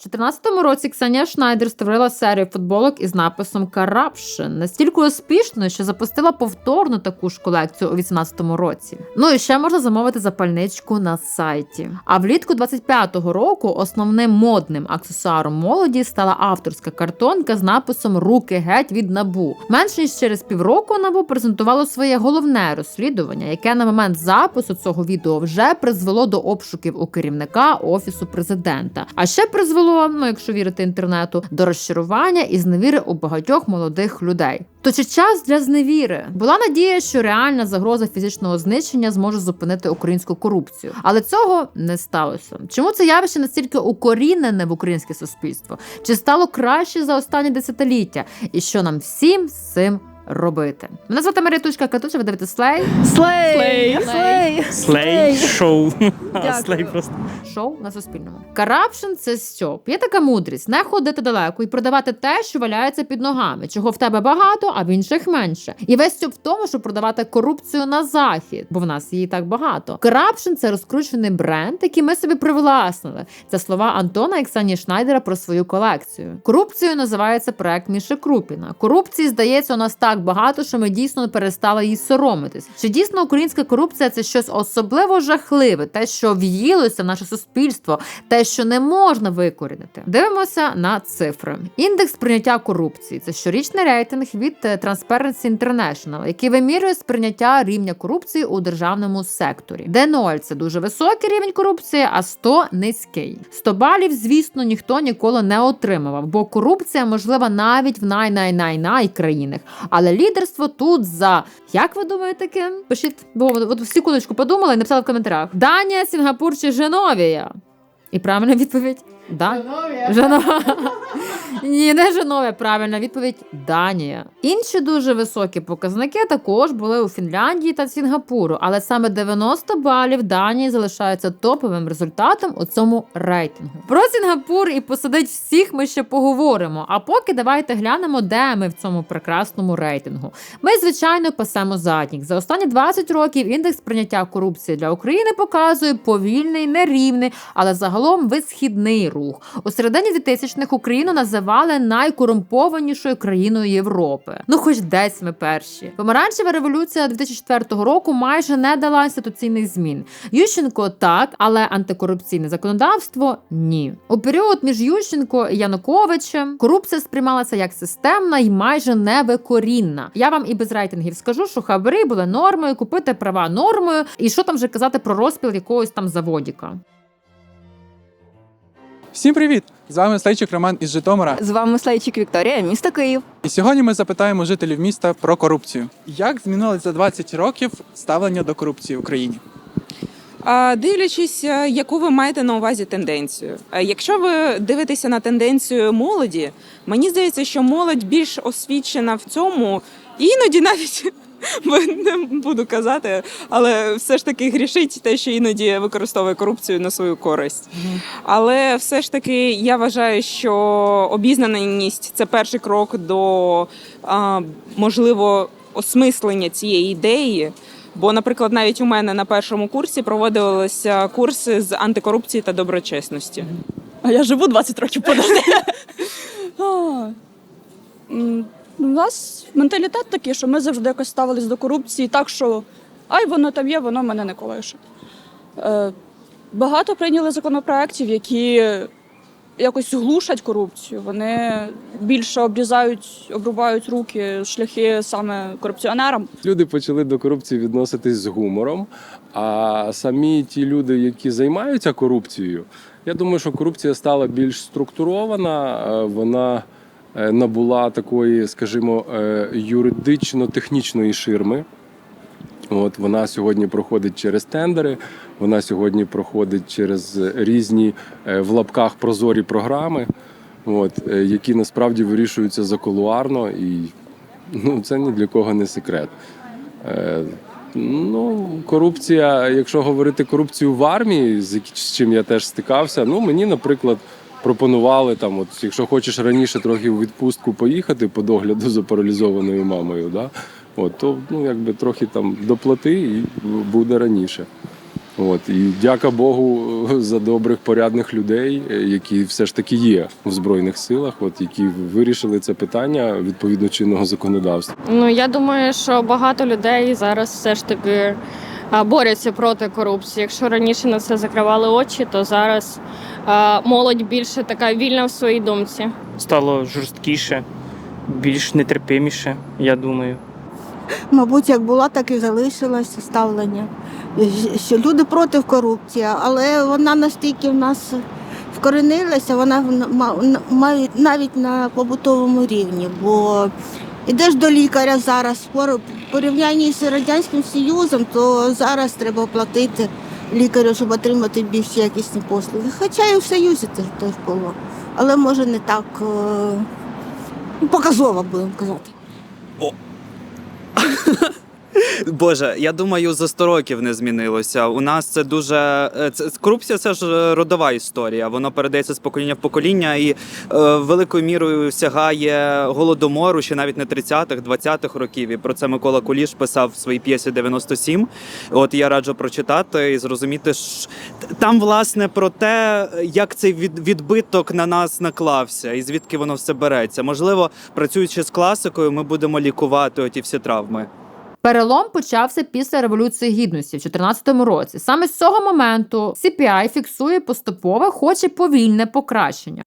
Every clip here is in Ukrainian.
У 2014 році Ксенія Шнайдер створила серію футболок із написом Corruption, настільки успішно, що запустила повторно таку ж колекцію у 2018 році. Ну і ще можна замовити запальничку на сайті. А влітку 25-го року основним модним аксесуаром молоді стала авторська картонка з написом Руки геть від набу. Менш ніж через півроку набу презентувало своє головне розслідування, яке на момент запису цього відео вже призвело до обшуків у керівника офісу президента. А ще призвело, ну якщо вірити інтернету, до розчарування і зневіри у багатьох молодих людей. То чи час для зневіри була надія, що реальна загроза фізичного знищення зможе зупинити українську корупцію, але цього не сталося. Чому це явище настільки укорінене в українське суспільство? Чи стало краще за останні десятиліття? І що нам всім з цим робити? Мене звати Марія Тучка Катуча, ви дивитесь Слей. Слей! Слей! Слей шоу. Слей просто. Шоу на суспільному. Карапшн це що? Є така мудрість не ходити далеко і продавати те, що валяється під ногами, чого в тебе багато, а в інших менше. І весь цьоб в тому, щоб продавати корупцію на захід, бо в нас її так багато. Карапшн це розкручений бренд, який ми собі привласнили. Це слова Антона і Ксанії Шнайдера про свою колекцію. Корупцією називається проект Міші Крупіна. Корупції здається у нас так багато, що ми дійсно перестали її соромитись. Чи дійсно українська корупція це щось особливо жахливе, те, що в'їлося в наше суспільство, те, що не можна викорінити. Дивимося на цифри. Індекс прийняття корупції це щорічний рейтинг від е, Transparency International, який вимірює сприйняття рівня корупції у державному секторі. Де 0 – це дуже високий рівень корупції, а 100 – низький. 100 балів, звісно, ніхто ніколи не отримував, бо корупція можлива навіть в най-най-най-най країнах. Але лідерство тут за як ви думаєте, ким? Пишіть, бо от секундочку подумала і написала в коментарях: Данія, Сінгапур чи Женовія? І правильна відповідь да. Ні, не Женовія, правильна відповідь Данія. Інші дуже високі показники також були у Фінляндії та Сінгапуру, але саме 90 балів Данії залишаються топовим результатом у цьому рейтингу. Про Сінгапур і посадить всіх ми ще поговоримо. А поки давайте глянемо, де ми в цьому прекрасному рейтингу. Ми, звичайно, пасемо задніх. За останні 20 років індекс прийняття корупції для України показує повільний, нерівний, але загалом висхідний рух. У середині 2000-х Україну називали найкорумпованішою країною Європи. Ну, хоч десь ми перші. Помаранчева революція 2004 року майже не дала інституційних змін. Ющенко так, але антикорупційне законодавство ні. У період між Ющенко і Януковичем корупція сприймалася як системна і майже невикорінна. Я вам і без рейтингів скажу, що хабари були нормою, купити права нормою, і що там вже казати про розпіл якогось там заводіка. Всім привіт! З вами Слейчик Роман із Житомира. З вами Слайчик Вікторія, місто Київ. І сьогодні ми запитаємо жителів міста про корупцію. Як змінилось за 20 років ставлення до корупції в Україні? А, Дивлячись, е, яку ви маєте на увазі тенденцію. Е, Якщо ви дивитеся на тенденцію молоді, мені здається, що молодь більш освічена в цьому, іноді навіть не буду казати, але все ж таки грішить те, що іноді використовує корупцію на свою користь. Але все ж таки я вважаю, що обізнаність це перший крок до а, можливо осмислення цієї ідеї. Бо, наприклад, навіть у мене на першому курсі проводилися курси з антикорупції та доброчесності. А я живу 20 років подожди. У нас менталітет такий, що ми завжди якось ставились до корупції так, що ай, воно там є, воно мене не колише. Багато прийняли законопроєктів, які якось глушать корупцію. Вони більше обрізають, обрубають руки, шляхи саме корупціонерам. Люди почали до корупції відноситись з гумором. А самі ті люди, які займаються корупцією, я думаю, що корупція стала більш структурована. е, Вона набула такої, скажімо, е, юридично-технічної ширми. От вона сьогодні проходить через тендери, вона сьогодні проходить через різні е, в лапках прозорі програми, от, е, які насправді вирішуються закулуарно, і ну, це ні для кого не секрет. Е, Ну, корупція, якщо говорити корупцію в армії, з чим я теж стикався, ну мені, наприклад, пропонували там, от, якщо хочеш раніше трохи у відпустку поїхати по догляду за паралізованою мамою, да, от, то ну, якби трохи там доплати і буде раніше. От і дяка Богу за добрих порядних людей, е, які все ж таки є в збройних силах, от які вирішили це питання відповідно чинного законодавства. Ну я думаю, що багато людей зараз все ж таки борються проти корупції. Якщо раніше на це закривали очі, то зараз молодь більше така вільна в своїй думці. стало жорсткіше, більш нетерпиміше, я думаю. Мабуть, як була, так і залишилося ставлення. Що люди проти корупції, але вона настільки в нас вкоренилася, вона навіть на побутовому рівні. Бо йдеш до лікаря зараз, в в порівнянні з Радянським Союзом, то зараз треба платити лікарю, щоб отримати більш якісні послуги. Хоча і в Союзі теж теж було. Але може не так е, ну, показово, будемо казати. Боже, я думаю, за 100 років не змінилося. У нас це дуже е, це корупція. Це ж родова історія. Воно передається з покоління в покоління і е, великою мірою сягає голодомору ще навіть не 30-х, 20-х років. І про це Микола Куліш писав в своїй п'єсі 97. От я раджу прочитати і зрозуміти, що там власне про те, як цей від, відбиток на нас наклався, і звідки воно все береться. Можливо, працюючи з класикою, ми будемо лікувати оті всі травми. Перелом почався після революції гідності в 2014 році. Саме з цього моменту CPI фіксує поступове, хоч і повільне покращення.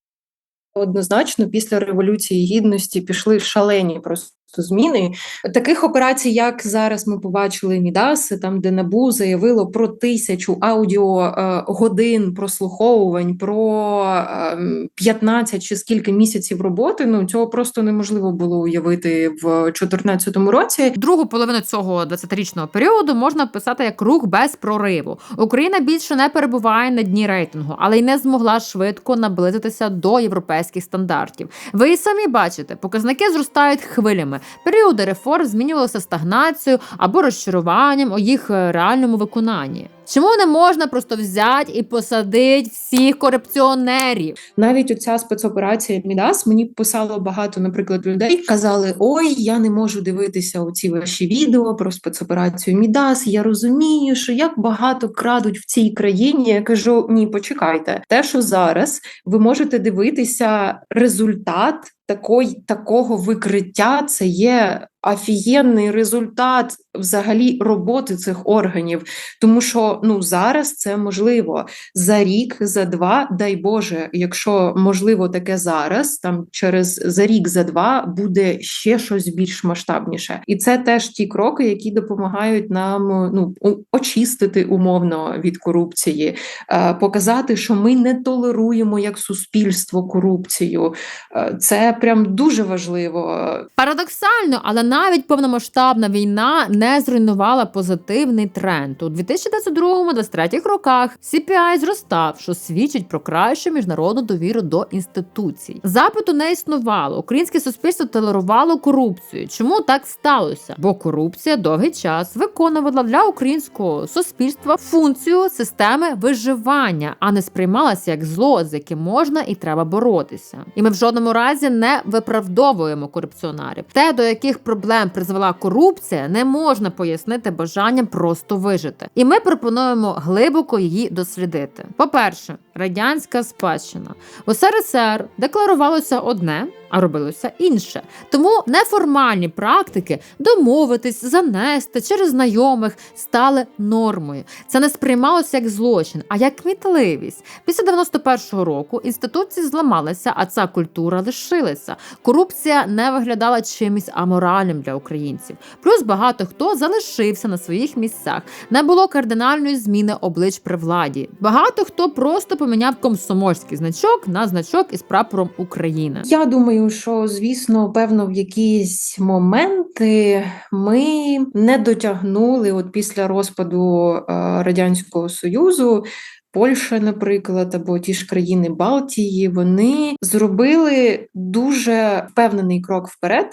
Однозначно, після революції гідності пішли шалені просто зміни. Таких операцій, як зараз ми побачили Мідаси, там де НАБУ заявило про тисячу аудіо е, годин прослуховувань, про е, 15 чи скільки місяців роботи. Ну цього просто неможливо було уявити в 2014 році. Другу половину цього 20-річного періоду можна писати як рух без прориву. Україна більше не перебуває на дні рейтингу, але й не змогла швидко наблизитися до європейських стандартів. Ви самі бачите, показники зростають хвилями. Періоди реформ змінювалися стагнацією або розчаруванням у їх е, реальному виконанні. Чому не можна просто взяти і посадити всіх корупціонерів? Навіть оця спецоперація Мідас мені писало багато, наприклад, людей. Казали: Ой, я не можу дивитися оці ваші відео про спецоперацію Мідас. Я розумію, що як багато крадуть в цій країні. Я кажу: ні, почекайте, те, що зараз ви можете дивитися результат. Такої такого викриття це є офігенний результат взагалі роботи цих органів, тому що ну зараз це можливо за рік, за два, дай Боже, якщо можливо таке зараз, там через за рік, за два буде ще щось більш масштабніше, і це теж ті кроки, які допомагають нам ну очистити умовно від корупції, е, показати, що ми не толеруємо як суспільство корупцію. Е, Це прям дуже важливо. Парадоксально, але навіть повномасштабна війна не зруйнувала позитивний тренд. У 2022-2023 роках CPI зростав, що свідчить про кращу міжнародну довіру до інституцій. Запиту не існувало. Українське суспільство толерувало корупцію. Чому так сталося? Бо корупція довгий час виконувала для українського суспільства функцію системи виживання, а не сприймалася як зло, з яким можна і треба боротися. І ми в жодному разі не виправдовуємо корупціонерів. Те, до яких проблем призвела корупція, не можна пояснити бажанням просто вижити. І ми пропонуємо глибоко її дослідити. По-перше, радянська спадщина в СРСР декларувалося одне. А робилося інше. Тому неформальні практики домовитись, занести через знайомих стали нормою. Це не сприймалося як злочин, а як кмітливість. Після 91-го року інституції зламалися, а ця культура лишилася. Корупція не виглядала чимось аморальним для українців. Плюс багато хто залишився на своїх місцях. Не було кардинальної зміни облич при владі. Багато хто просто поміняв комсомольський значок на значок із прапором України. Я думаю, що звісно, певно, в якісь моменти ми не дотягнули от після розпаду е, радянського союзу. Польща, наприклад, або ті ж країни Балтії, вони зробили дуже впевнений крок вперед.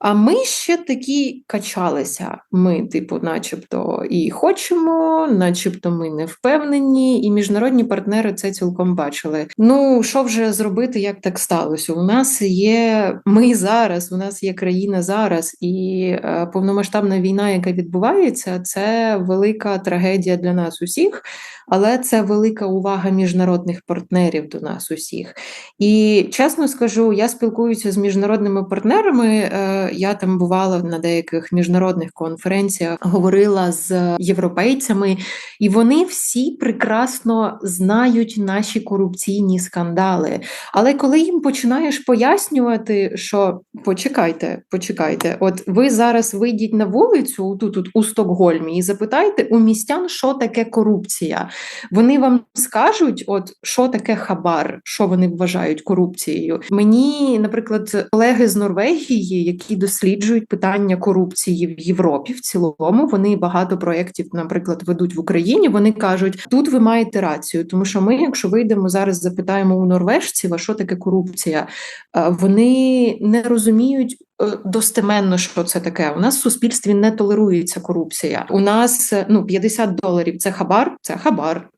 А ми ще такі качалися. Ми, типу, начебто, і хочемо, начебто, ми не впевнені, і міжнародні партнери це цілком бачили. Ну що вже зробити, як так сталося? У нас є ми зараз, у нас є країна зараз, і е, повномасштабна війна, яка відбувається, це велика трагедія для нас усіх, але це велика увага міжнародних партнерів до нас усіх. І чесно скажу, я спілкуюся з міжнародними партнерами. Я там бувала на деяких міжнародних конференціях, говорила з європейцями, і вони всі прекрасно знають наші корупційні скандали. Але коли їм починаєш пояснювати, що почекайте, почекайте, от ви зараз вийдіть на вулицю тут, тут у Стокгольмі, і запитайте у містян, що таке корупція. Вони вам скажуть, от що таке хабар, що вони вважають корупцією. Мені, наприклад, колеги з Норвегії, які досліджують питання корупції в Європі в цілому, вони багато проєктів, наприклад, ведуть в Україні. Вони кажуть, тут ви маєте рацію, тому що ми, якщо вийдемо зараз, запитаємо у норвежців, а що таке корупція, вони не розуміють. е, Достеменно, що це таке. У нас в суспільстві не толерується корупція. У нас е, ну 50 доларів це хабар, це хабар.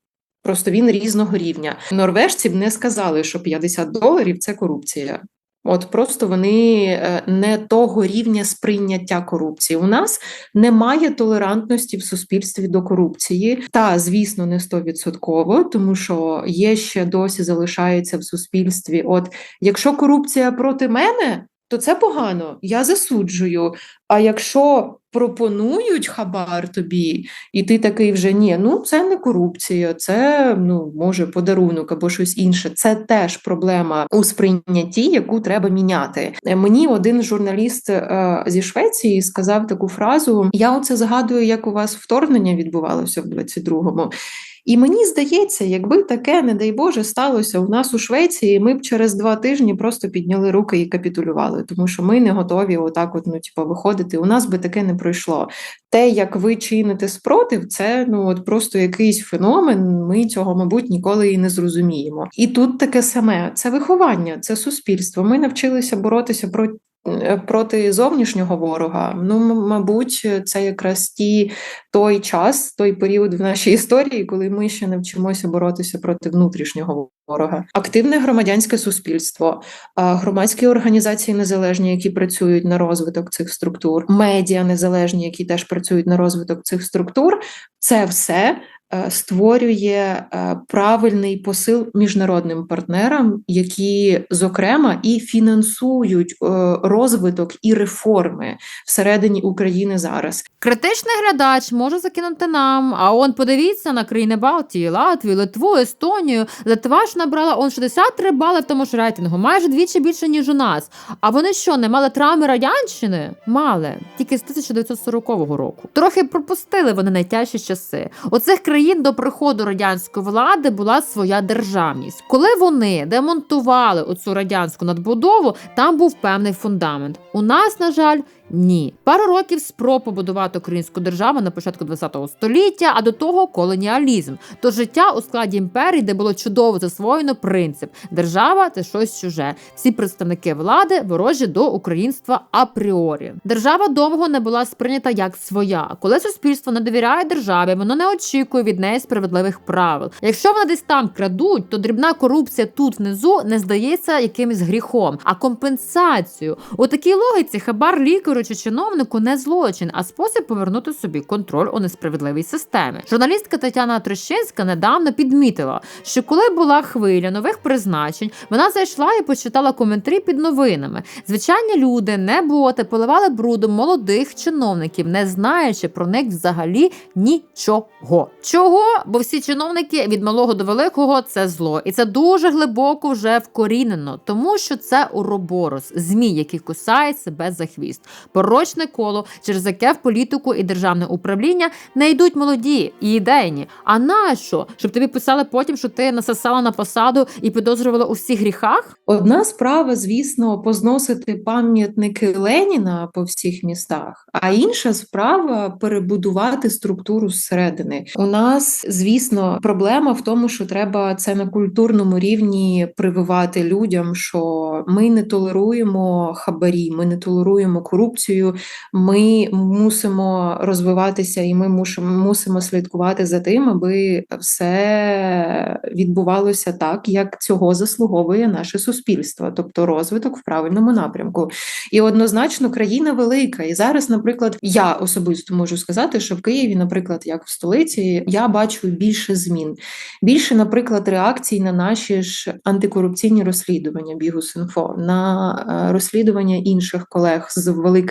Просто він різного рівня. Норвежці б не сказали, що 50 доларів це корупція. От просто вони е, не того рівня сприйняття корупції. У нас немає толерантності в суспільстві до корупції. Та звісно, не стовідсотково, тому що є ще досі залишається в суспільстві. От якщо корупція проти мене, то це погано, я засуджую. А якщо пропонують хабар тобі, і ти такий вже ні, ну це не корупція, це ну може подарунок або щось інше. Це теж проблема у сприйнятті, яку треба міняти. Мені один журналіст е, зі Швеції сказав таку фразу: Я оце згадую, як у вас вторгнення відбувалося в 22-му. І мені здається, якби таке, не дай Боже, сталося у нас у Швеції, ми б через два тижні просто підняли руки і капітулювали, тому що ми не готові отак, от, ну, типу, виходити. У нас би таке не пройшло. Те, як ви чините спротив, це ну от просто якийсь феномен. Ми цього, мабуть, ніколи і не зрозуміємо. І тут таке саме: це виховання, це суспільство. Ми навчилися боротися проти. Проти зовнішнього ворога, ну мабуть, це якраз ті той час, той період в нашій історії, коли ми ще навчимося боротися проти внутрішнього ворога. Активне громадянське суспільство, громадські організації незалежні, які працюють на розвиток цих структур, медіа незалежні, які теж працюють на розвиток цих структур. Це все е, створює е, правильний посил міжнародним партнерам, які зокрема і фінансують е, розвиток і реформи всередині України зараз. Критичний глядач може закинути нам. А он подивіться на країни Балтії, Латвію, Литву, Естонію. Литва ж набрала он 63 бали в тому ж рейтингу, майже двічі більше ніж у нас. А вони що, не мали травми радянщини? Мали тільки з 1940 року. Трохи пропустили вони найтяжчі часи. У цих країн до приходу радянської влади була своя державність. Коли вони демонтували оцю радянську надбудову, там був певний фундамент. У нас, на жаль. Ні, пару років спроб побудувати українську державу на початку ХХ століття, а до того колоніалізм. То життя у складі імперії, де було чудово засвоєно принцип: держава це щось чуже. Всі представники влади ворожі до українства апріорі. Держава довго не була сприйнята як своя. Коли суспільство не довіряє державі, воно не очікує від неї справедливих правил. Якщо вони десь там крадуть, то дрібна корупція тут внизу не здається якимось гріхом, а компенсацію. У такій логіці хабар лікарю чи чиновнику не злочин, а спосіб повернути собі контроль у несправедливій системі. Журналістка Тетяна Трещинська недавно підмітила, що коли була хвиля нових призначень, вона зайшла і почитала коментарі під новинами. Звичайні люди, не боти, поливали брудом молодих чиновників, не знаючи про них взагалі нічого. Чого? Бо всі чиновники від малого до великого це зло, і це дуже глибоко вже вкорінено, тому що це уроборос, змій, який кусає себе за хвіст, порочне коло, через яке в політику і державне управління не йдуть молоді і ідейні. А нащо? Щоб тобі писали потім, що ти насосала на посаду і підозрювала у всіх гріхах? Одна справа, звісно, позносити пам'ятники Леніна по всіх містах, а інша справа перебудувати структуру зсередини. У нас, звісно, проблема в тому, що треба це на культурному рівні прививати людям, що ми не толеруємо хабарі, ми не толеруємо корупцію. Ми мусимо розвиватися, і ми мусимо, мусимо слідкувати за тим, аби все відбувалося так, як цього заслуговує наше суспільство, тобто розвиток в правильному напрямку. І однозначно країна велика. І зараз, наприклад, я особисто можу сказати, що в Києві, наприклад, як в столиці, я бачу більше змін, більше, наприклад, реакцій на наші ж антикорупційні розслідування Бігус.Інфо, на е, розслідування інших колег з великих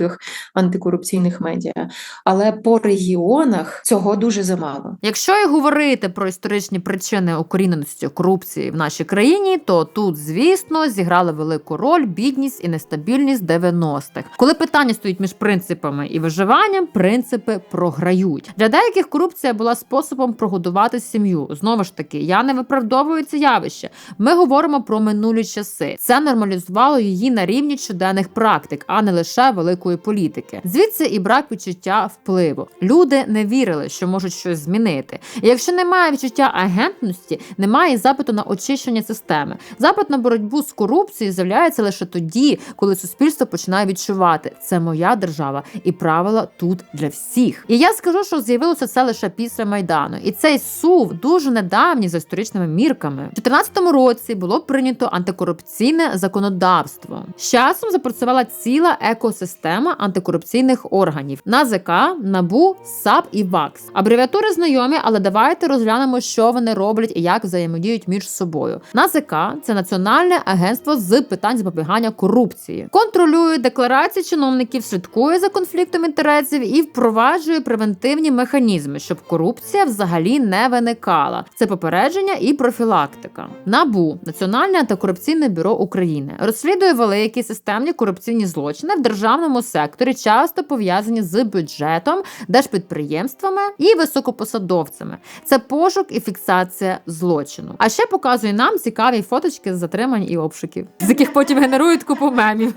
антикорупційних медіа. Але по регіонах цього дуже замало. Якщо і говорити про історичні причини укоріненості корупції в нашій країні, то тут, звісно, зіграли велику роль бідність і нестабільність 90-х. Коли питання стоїть між принципами і виживанням, принципи програють. Для деяких корупція була способом прогодувати сім'ю. Знову ж таки, я не виправдовую це явище. Ми говоримо про минулі часи. Це нормалізувало її на рівні щоденних практик, а не лише великої політики. Звідси і брак відчуття впливу. Люди не вірили, що можуть щось змінити. І якщо немає відчуття агентності, немає запиту на очищення системи. Запит на боротьбу з корупцією з'являється лише тоді, коли суспільство починає відчувати, це моя держава, і правила тут для всіх. І я скажу, що з'явилося це лише після майдану, і цей сув дуже недавній за історичними мірками. У 2014 році було прийнято антикорупційне законодавство. З часом запрацювала ціла екосистема антикорупційних органів: НАЗК, НАБУ, САП і ВАКС. Абревіатури знайомі, але давайте розглянемо, що вони роблять і як взаємодіють між собою. НАЗК це Національне агентство з питань запобігання корупції, контролює декларації чиновників, слідкує за конфліктом інтересів і впроваджує превентивні механізми, щоб корупція взагалі не виникала. Це попередження і профілактика. НАБУ Національне антикорупційне бюро України розслідує великі системні корупційні злочини в державному секторі, часто пов'язані з бюджетом, держпідприємствами і високопосадовцями. Це пошук і фіксація злочину. А ще показує нам цікаві фоточки з затримань і обшуків, з яких потім генерують купу мемів.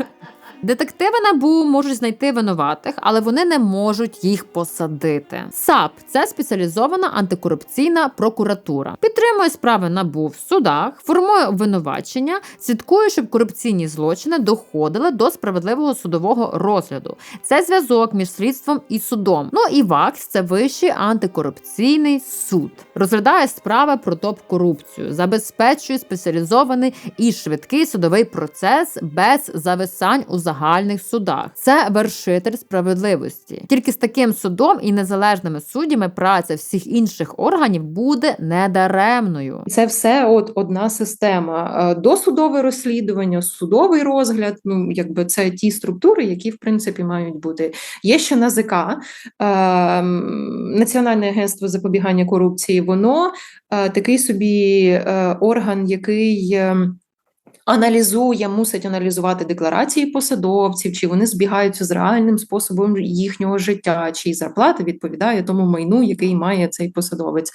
Детективи НАБУ можуть знайти винуватих, але вони не можуть їх посадити. САП це спеціалізована антикорупційна прокуратура. Підтримує справи НАБУ в судах, формує обвинувачення, слідкує, щоб корупційні злочини доходили до справедливого судового розгляду. Це зв'язок між слідством і судом. Ну і ВАКС це вищий антикорупційний суд. Розглядає справи про топ-корупцію, забезпечує спеціалізований і швидкий судовий процес без зависань у загальних судах. Це вершитель справедливості. Тільки з таким судом і незалежними суддями праця всіх інших органів буде недаремною. Це все от одна система. Е, Досудове розслідування, судовий розгляд. Ну якби це ті структури, які в принципі мають бути. Є ще НАЗК, е, Національне агентство запобігання корупції. Воно е, такий собі е, орган, який. е, Аналізує, мусить аналізувати декларації посадовців, чи вони збігаються з реальним способом їхнього життя, чи зарплата відповідає тому майну, який має цей посадовець.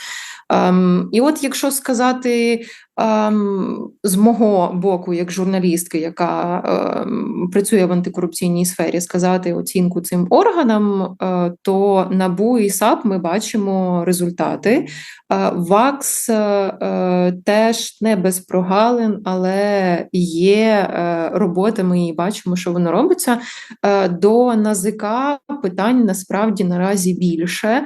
Ем, і от якщо сказати ем, з мого боку, як журналістки, яка ем, працює в антикорупційній сфері, сказати оцінку цим органам, е, то НАБУ і САП ми бачимо результати. Е, ВАКС е, теж не без прогалин, але є е, робота. Ми її бачимо, що воно робиться. Е, До НАЗК питань насправді наразі більше.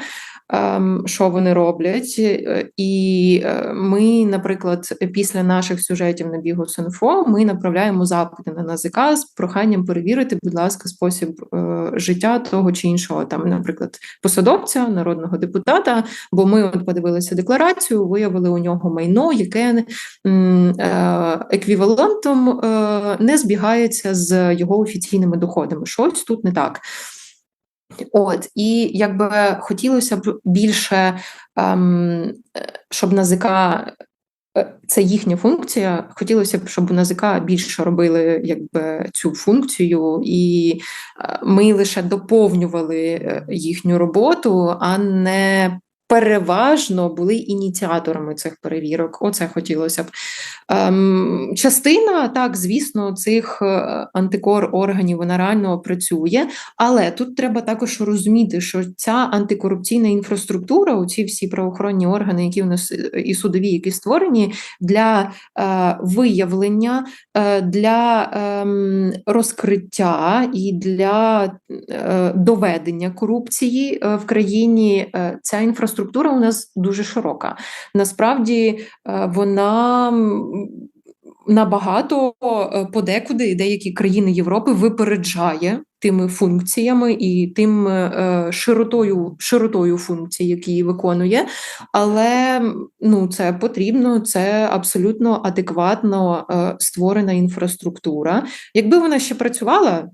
Ем, Що вони роблять, Е, і е, ми, наприклад, після наших сюжетів на Бігус.Інфо ми направляємо запити на НАЗК з проханням перевірити, будь ласка, спосіб е, життя того чи іншого, там, наприклад, посадовця, народного депутата. Бо ми от подивилися декларацію, виявили у нього майно, яке еквівалентом не збігається з його офіційними доходами. Щось тут не так. От, і якби хотілося б більше, ем, щоб НАЗК, е, це їхня функція. Хотілося б, щоб НАЗК більше робили якби цю функцію, і е, ми лише доповнювали е, їхню роботу, а не переважно були ініціаторами цих перевірок. Оце хотілося б. Ем, частина, так, звісно, цих е, антикор органів вона реально працює, але тут треба також розуміти, що ця антикорупційна інфраструктура, оці всі правоохоронні органи, які в нас е, і судові, які створені для е, виявлення, е, для ем, розкриття і для е, доведення корупції е, в країні, е, ця інфраструктура у нас дуже широка. Насправді е, вона. Набагато е, подекуди деякі країни Європи випереджає тими функціями і тим е, широтою, широтою функцій, які виконує. Але ну, це потрібно, це абсолютно адекватно створена інфраструктура. Якби вона ще працювала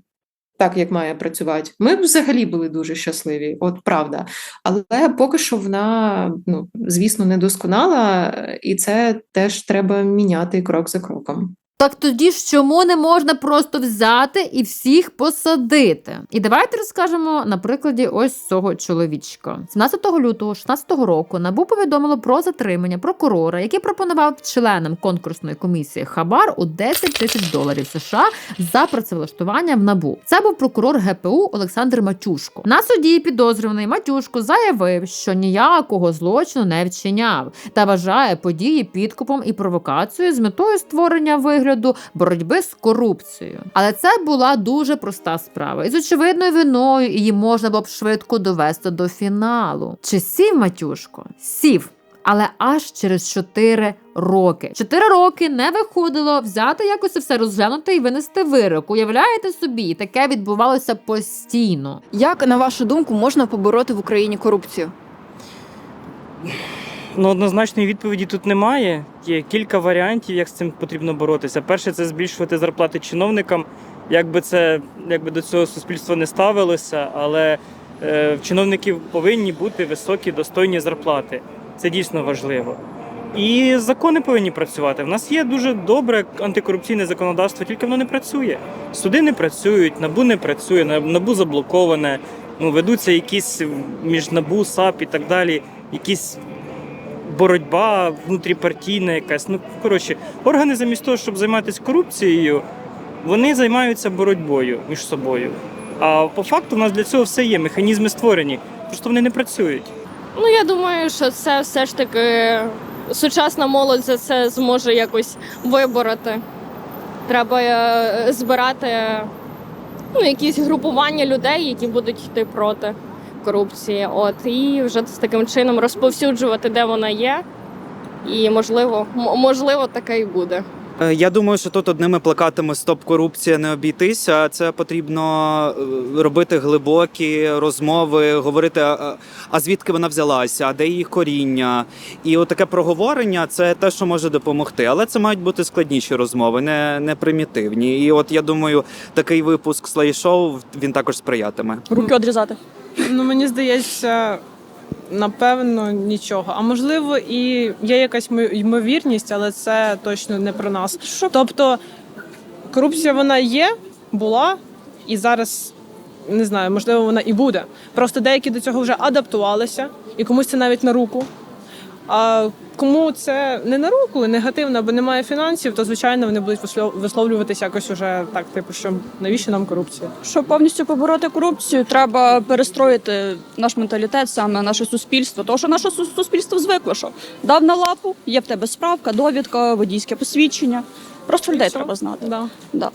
так, як має працювати, ми б взагалі були дуже щасливі, от правда. Але поки що вона, ну, звісно, недосконала, досконала, і це теж треба міняти крок за кроком. Так тоді ж чому не можна просто взяти і всіх посадити? І давайте розкажемо на прикладі ось цього чоловічка. 17 лютого 16 року НАБУ повідомило про затримання прокурора, який пропонував членам конкурсної комісії Хабар у 10 тисяч доларів США за працевлаштування в НАБУ. Це був прокурор ГПУ Олександр Матюшко. На суді підозрюваний Матюшко заявив, що ніякого злочину не вчиняв та вважає події підкупом і провокацією з метою створення вигляду боротьби з корупцією. Але це була дуже проста справа, і з очевидною виною її можна було б швидко довести до фіналу. Чи сів Матюшко? Сів. Але аж через 4 роки. 4 роки не виходило взяти якось все розглянути і винести вирок. Уявляєте собі, таке відбувалося постійно. Як, на вашу думку, можна побороти в Україні корупцію? Ну, однозначної відповіді тут немає. Є кілька варіантів, як з цим потрібно боротися. Перше це збільшувати зарплати чиновникам. Як би це якби до цього суспільство не ставилося, але е, чиновників повинні бути високі достойні зарплати. Це дійсно важливо. І закони повинні працювати. В нас є дуже добре антикорупційне законодавство, тільки воно не працює. Суди не працюють, набу не працює, набу заблоковане. Ну, ведуться якісь між набу, САП і так далі, якісь боротьба внутріпартійна якась. Ну, коротше, органи замість того, щоб займатися корупцією, вони займаються боротьбою між собою. А по факту в нас для цього все є, механізми створені, просто вони не працюють. Ну я думаю, що це все ж таки сучасна молодь за це зможе якось вибороти. Треба е, збирати ну, якісь групування людей, які будуть йти проти корупції. От і вже з таким чином розповсюджувати, де вона є. І можливо, м- можливо, таке і буде. Е, Я думаю, що тут одними плакатами Стоп корупція не обійтися. Це потрібно е, робити глибокі розмови, говорити, а, звідки вона взялася, а де її коріння. І от таке проговорення це те, що може допомогти. Але це мають бути складніші розмови, не, не примітивні. І от я думаю, такий випуск слайшоу він також сприятиме. Руки одрізати. Ну, мені здається, напевно, нічого. А можливо, і є якась ймовірність, але це точно не про нас. Тобто, корупція вона є, була, і зараз не знаю, можливо, вона і буде. Просто деякі до цього вже адаптувалися, і комусь це навіть на руку. А кому це не на руку, негативно, бо немає фінансів, то звичайно вони будуть вислов- висловлюватися якось уже так, типу, що навіщо нам корупція? Щоб повністю побороти корупцію, треба перестроїти наш менталітет, саме наше суспільство. Тому що наше су- суспільство звикло, що дав на лапу, є в тебе справка, довідка, водійське посвідчення. Просто людей треба знати. Да. Да.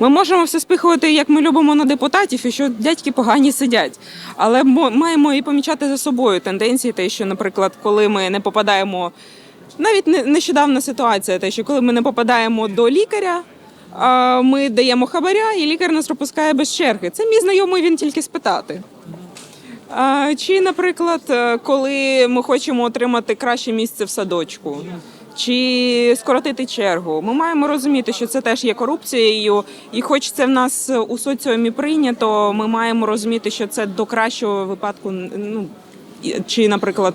Ми можемо все спихувати, як ми любимо на депутатів, і що дядьки погані сидять. Але мо- маємо і помічати за собою тенденції, те, що, наприклад, коли ми не попадаємо, навіть не- нещодавна ситуація, те, що коли ми не попадаємо до лікаря, ми даємо хабаря, і лікар нас пропускає без черги. Це мій знайомий, він тільки спитати. Чи, наприклад, е, коли ми хочемо отримати краще місце в садочку, чи скоротити чергу, ми маємо розуміти, що це теж є корупцією, і хоч це в нас у соціумі прийнято, ми маємо розуміти, що це до кращого випадку, ну чи, наприклад,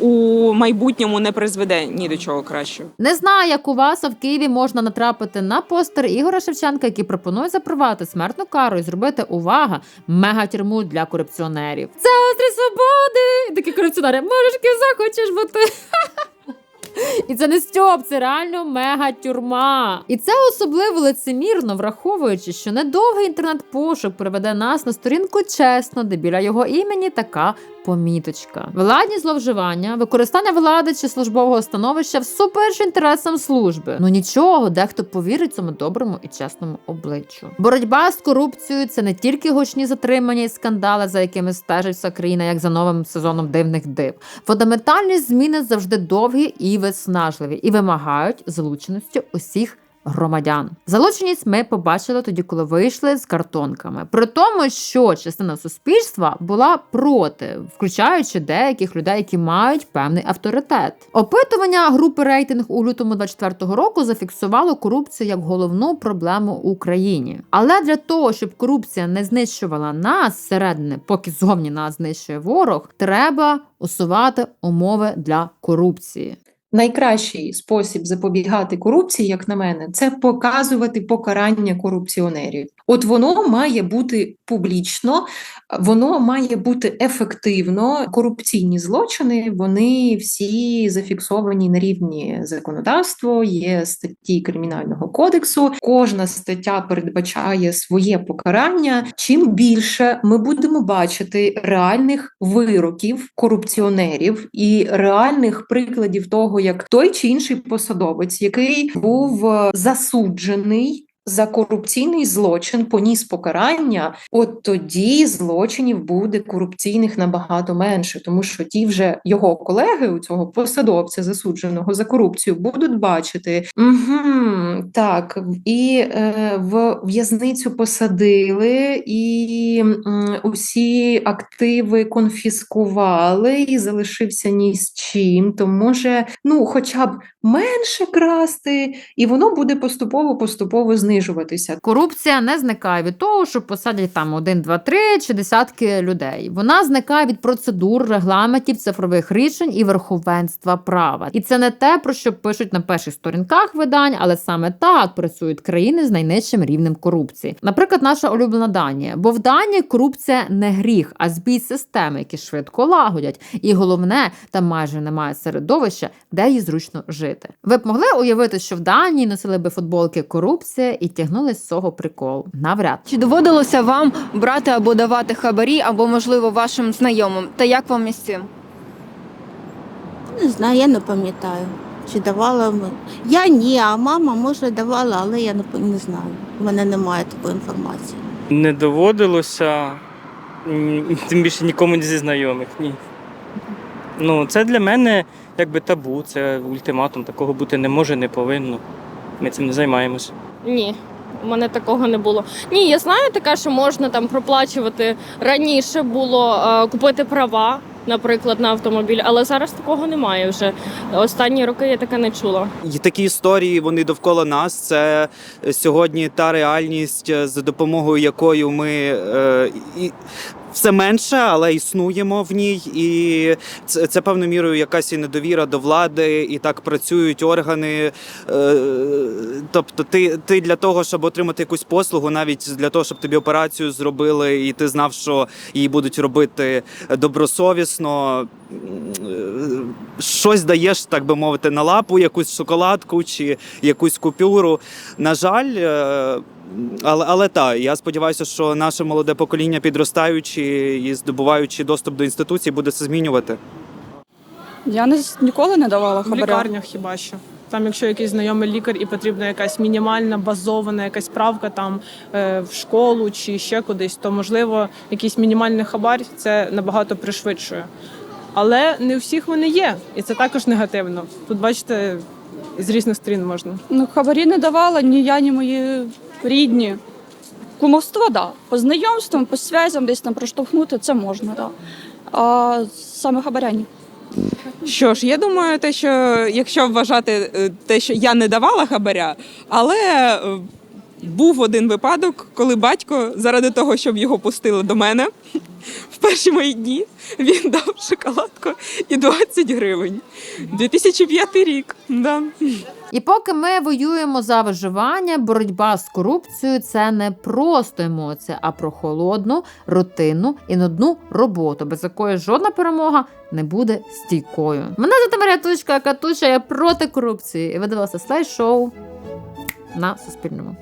у майбутньому не призведе ні до чого кращого. Не знаю, як у вас, а в Києві можна натрапити на постер Ігоря Шевченка, який пропонує запровадити смертну кару і зробити увага мегатюрму для корупціонерів. Це острів свободи! Такі корупціонери, можеш ким захочеш бути. І це не стьоп, це реально мега тюрма. І це особливо лицемірно, враховуючи, що недовгий інтернет-пошук приведе нас на сторінку чесно, де біля його імені така поміточка. Владні зловживання, використання влади чи службового становища всупереч інтересам служби. Ну нічого, дехто повірить цьому доброму і чесному обличчю. Боротьба з корупцією це не тільки гучні затримання і скандали, за якими стежить вся країна, як за новим сезоном дивних див. Фундаментальні зміни завжди довгі і виснажливі, і вимагають залученості усіх. Громадян залученість ми побачили тоді, коли вийшли з картонками. При тому, що частина суспільства була проти, включаючи деяких людей, які мають певний авторитет. Опитування групи рейтинг у лютому 24-го року зафіксувало корупцію як головну проблему в Україні. Але для того, щоб корупція не знищувала нас зсередини, поки зовні нас знищує ворог, треба усувати умови для корупції. Найкращий спосіб запобігати корупції, як на мене, це показувати покарання корупціонерів. От воно має бути публічно, воно має бути ефективно. Корупційні злочини вони всі зафіксовані на рівні законодавства. Є статті кримінального кодексу. Кожна стаття передбачає своє покарання. Чим більше ми будемо бачити реальних вироків корупціонерів і реальних прикладів того, як той чи інший посадовець, який був засуджений. За корупційний злочин поніс покарання, от тоді злочинів буде корупційних набагато менше, тому що ті вже його колеги у цього посадовця засудженого за корупцію будуть бачити угу, так, і е, в в'язницю посадили, і м, усі активи конфіскували, і залишився ні з чим. То може, ну, хоча б менше красти, і воно буде поступово поступово знижуватися. Корупція не зникає від того, що посадять там один, два, три чи десятки людей. Вона зникає від процедур, регламентів, цифрових рішень і верховенства права. І це не те, про що пишуть на перших сторінках видань, але саме так працюють країни з найнижчим рівнем корупції. Наприклад, наша улюблена Данія. Бо в Данії корупція не гріх, а збій системи, які швидко лагодять. І головне, там майже немає середовища, де їй зручно жити. Ви б могли уявити, що в Данії носили би футболки корупція і тягнули з цього прикол? Навряд. Чи доводилося вам брати або давати хабарі, або, можливо, вашим знайомим? Та як вам із цим? Не знаю, я не пам'ятаю. Чи давала ми. Я ні, а мама може давала, але я не, не знаю. У мене немає такої інформації. Не доводилося, м, тим більше нікому зі знайомих. Ні. Ну, це для мене якби табу, це ультиматум, такого бути не може, не повинно. Ми цим не займаємося. Ні, у мене такого не було. Ні, я знаю таке, що можна там проплачувати. Раніше було е, купити права, наприклад, на автомобіль, але зараз такого немає вже. Останні роки я таке не чула. І такі історії вони довкола нас. Це сьогодні та реальність, е, за допомогою якої ми е, і. Все менше, але існуємо в ній, і це, це певною мірою якась і недовіра до влади, і так працюють органи. Е, тобто, ти, ти для того, щоб отримати якусь послугу, навіть для того, щоб тобі операцію зробили, і ти знав, що її будуть робити добросовісно, щось даєш, так би мовити, на лапу, якусь шоколадку чи якусь купюру. На жаль, е, але, але так, я сподіваюся, що наше молоде покоління, підростаючи і здобуваючи доступ до інституцій, буде це змінювати. Я не, ніколи не давала В лікарнях хіба що. Там, якщо якийсь знайомий лікар і потрібна якась мінімальна базована якась правка там е, в школу чи ще кудись, то можливо якийсь мінімальний хабар це набагато пришвидшує. Але не у всіх вони є, і це також негативно. Тут бачите, з різних сторін можна. Ну, хабарі не давала ні я, ні мої рідні. Кумовство. Да. По знайомствам, по связям, десь там проштовхнути це можна. Да. А саме хабаря ні. Що ж, я думаю, те, що якщо вважати е, те, що я не давала хабаря, але е, був один випадок, коли батько, заради того, щоб його пустили до мене, В перші мої дні він дав шоколадку і 20 гривень. 2005 рік. Да. І поки ми воюємо за виживання, боротьба з корупцією це не просто емоція, а про холодну, рутинну і нудну роботу, без якої жодна перемога не буде стійкою. Мене звати Марія Тучка, Катуша, я проти корупції. І ви дивилися слайд-шоу на Суспільному.